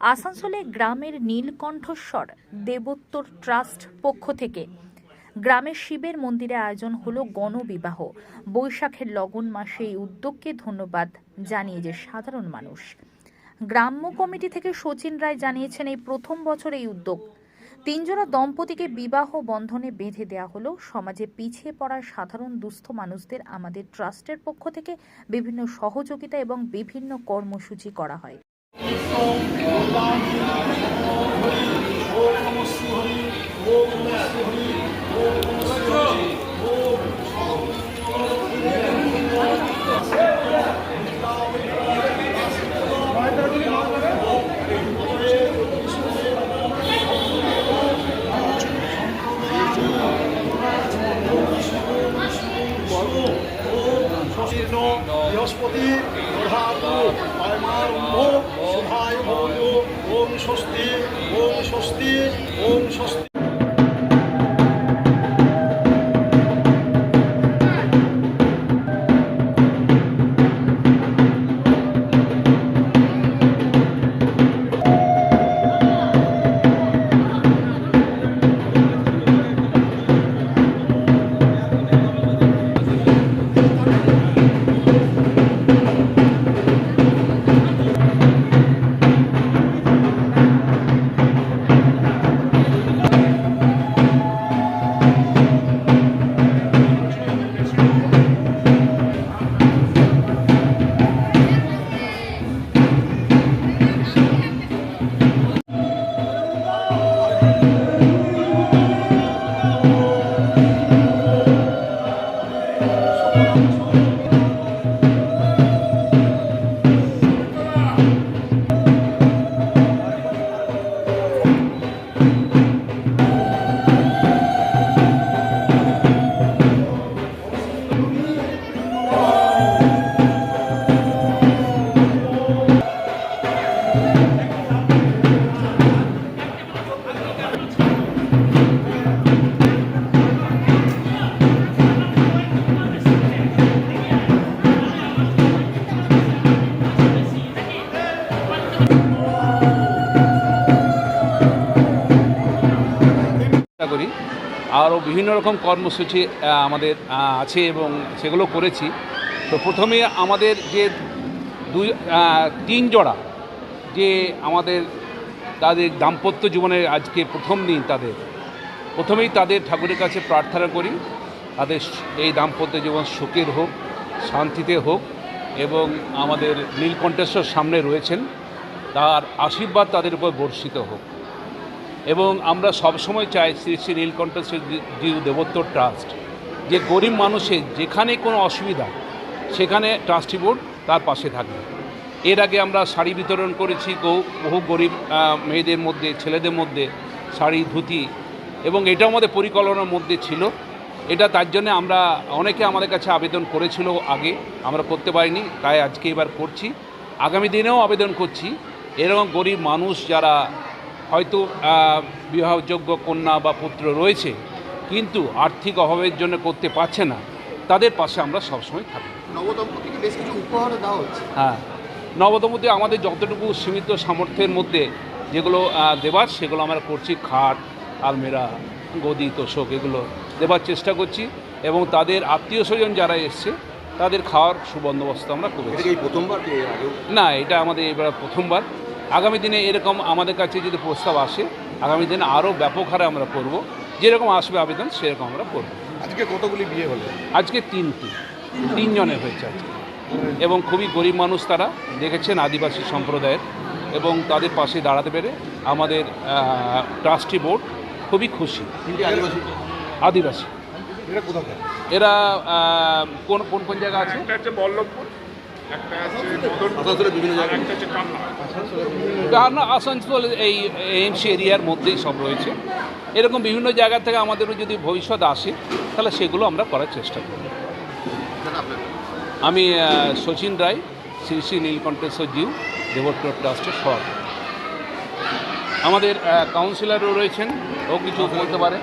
আসানসোলে গ্রামের নীলকণ্ঠস্বর দেবোত্তর ট্রাস্ট পক্ষ থেকে গ্রামের শিবের মন্দিরে আয়োজন হলো গণবিবাহ। বৈশাখের লগন মাসে এই উদ্যোগকে ধন্যবাদ জানিয়ে যে সাধারণ মানুষ। গ্রাম্য কমিটি থেকে সচিন রায় জানিয়েছেন, এই প্রথম বছর এই উদ্যোগ। তিনজনা দম্পতিকে বিবাহ বন্ধনে বেঁধে দেওয়া হলো। সমাজে পিছিয়ে পড়া সাধারণ দুস্থ মানুষদের আমাদের ট্রাস্টের পক্ষ থেকে বিভিন্ন সহযোগিতা এবং বিভিন্ন কর্মসূচি করা হয়। Oh, শীর্ণ বৃহস্পতি প্রধাতু পরমারম্ভ শুভায় ভবতু ওম স্বস্তি ওম স্বস্তি ওম স্বস্তি করি। আরও বিভিন্ন রকম কর্মসূচি আমাদের আছে এবং সেগুলো করেছি। তো প্রথমে আমাদের যে দুই তিন জোড়া, যে আমাদের তাদের দাম্পত্য জীবনের আজকে প্রথম দিন তাদের। প্রথমেই তাদের ঠাকুরের কাছে প্রার্থনা করি, তাদের এই দাম্পত্য জীবন সুখের হোক, শান্তিতে হোক এবং আমাদের নীলকণ্ঠেশ্বর সামনে রয়েছেন। তার আশীর্বাদ তাদের উপর বর্ষিত হোক। এবং আমরা সবসময় চাই শ্রী শ্রী নীলকণ্ঠেশ্বর জিউ দেবোত্তর ট্রাস্ট, যে গরিব মানুষের যেখানে কোনো অসুবিধা, সেখানে ট্রাস্টি বোর্ড তার পাশে থাকবে। এর আগে আমরা শাড়ি বিতরণ করেছি বহু গরিব মেয়েদের মধ্যে, ছেলেদের মধ্যে শাড়ি, ধুতি এবং এটাও আমাদের পরিকল্পনার মধ্যে ছিল। এটা তার জন্য আমরা অনেকে আমাদের কাছে আবেদন করেছিল আগে, আমরা করতে পারিনি, তাই আজকে এবার করছি। আগামী দিনেও আবেদন করছি। এরকম গরিব মানুষ যারা হয়তো বিবাহযোগ্য কন্যা বা পুত্র রয়েছে কিন্তু আর্থিক অভাবের জন্য করতে পারছে না। তাদের পাশে আমরা সবসময় থাকি। নবদম্পতিকে বেশ কিছু উপহার দেওয়া হচ্ছে। হ্যাঁ নবদম্পতি আমাদের যতটুকু সীমিত সামর্থ্যের মধ্যে যেগুলো দেবার সেগুলো আমরা করছি। খাট আলমেরা গদি তোষক এগুলো দেবার চেষ্টা করছি এবং তাদের আত্মীয় স্বজন যারা এসছে তাদের খাওয়ার সুবন্দোবস্ত আমরা করেছি। প্রথমবার না এটা আমাদের এবার প্রথমবার। আগামী দিনে এরকম আমাদের কাছে যদি প্রস্তাব আসে আগামী দিনে আরও ব্যাপক হারে আমরা করব। যেরকম আসবে আবেদন সেরকম আমরা করব। আজকে কতগুলি বিয়ে হলো? আজকে তিনটি। তিনজনের হয়েছে আজকে। এবং খুবই গরিব মানুষ তারা দেখেছেন আদিবাসী সম্প্রদায়ের। এবং তাদের পাশে দাঁড়াতে পেরে আমাদের ট্রাস্টি বোর্ড খুবই খুশি। আদিবাসী। এরা কোন কোন কোন জায়গা আছে? বল্লভপুর। কারণ আসানসোল এই এইমস এরিয়ার মধ্যেই সব রয়েছে। এরকম বিভিন্ন জায়গা থেকে আমাদেরও যদি ভবিষ্যৎ আসে তাহলে সেগুলো আমরা করার চেষ্টা করি আমি সচিন রায় শ্রী শ্রী নীলকণ্ঠেশ্বর জিউ দেবত্র ট্রাস্টের সভাপতি। আমাদের কাউন্সিলরও রয়েছেন ও কিছু বলতে পারে?